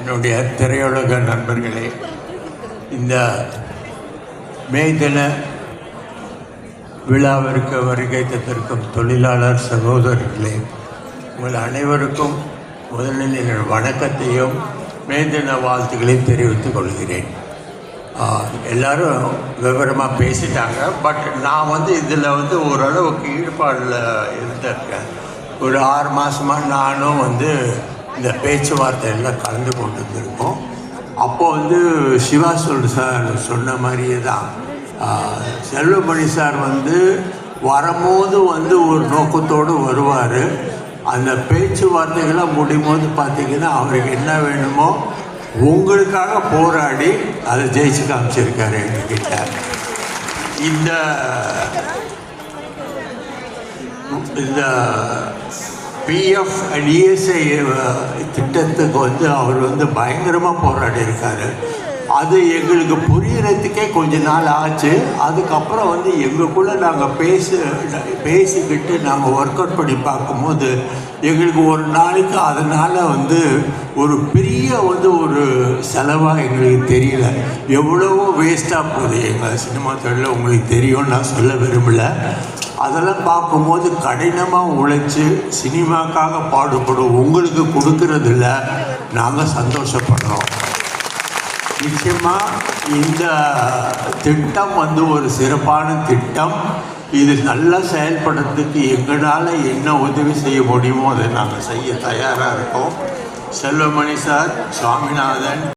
என்னுடைய திரையுலக நண்பர்களே இந்த மே தின விழாவிற்கு வருகை தந்திருக்கும் தொழிலாளர் சகோதரர்களே உங்கள் அனைவருக்கும் முதலில் எங்கள் வணக்கத்தையும் மே தின வாழ்த்துக்களையும் தெரிவித்துக் கொள்கிறேன். எல்லாரும் விவரமாக பேசிட்டாங்க பட் நான் வந்து இதில் வந்து ஓரளவுக்கு ஈடுபாடில் இருந்திருக்கேன். ஒரு ஆறு மாதமாக நானும் வந்து இந்த பேச்சுவார்த்தையெல்லாம் கலந்து கொண்டு வந்திருக்கோம் அப்போ வந்து சிவா சொல் சார் சொன்ன மாதிரியே தான். செல்வமணி சார் வந்து வரும்போது வந்து ஒரு நோக்கத்தோடு வருவார். அந்த பேச்சுவார்த்தைகளை முடியும் போது பார்த்தீங்கன்னா அவருக்கு என்ன வேணுமோ உங்களுக்காக போராடி அதை ஜெயிச்சு காமிச்சிருக்காரு எங்ககிட்ட. இந்த இந்த பிஎஃப் டிஎஸ்ஐ திட்டத்துக்கு வந்து அவர் வந்து பயங்கரமாக போராடி இருக்காரு. அது எங்களுக்கு புரியறதுக்கே கொஞ்ச நாள் ஆச்சு. அதுக்கப்புறம் வந்து எங்களுக்குள்ளே நாங்கள் பேசு பேசிக்கிட்டு நாங்கள் ஒர்க் அவுட் பண்ணி பார்க்கும்போது எங்களுக்கு ஒரு நாளைக்கு அதனால் வந்து ஒரு பெரிய வந்து ஒரு செலவாக எங்களுக்கு தெரியல. எவ்வளவோ வேஸ்ட்டாக போகுது. எங்கள் சினிமா தொழிலில் உங்களுக்கு தெரியும் நான் சொல்ல விரும்பலை. அதெல்லாம் பார்க்கும்போது கடினமாக உழைச்சி சினிமாக்காக பாடுபடும் உங்களுக்கு கொடுக்கறதில்ல. நாங்கள் சந்தோஷப்படுறோம். நிச்சயமாக இந்த திட்டம் வந்து ஒரு சிறப்பான திட்டம். இது நல்லா செயல்படுறதுக்கு எங்களால் என்ன உதவி செய்ய முடியுமோ அதை நாங்கள் செய்ய தயாராக இருக்கோம். செல்வமணி சார் சுவாமிநாதன்.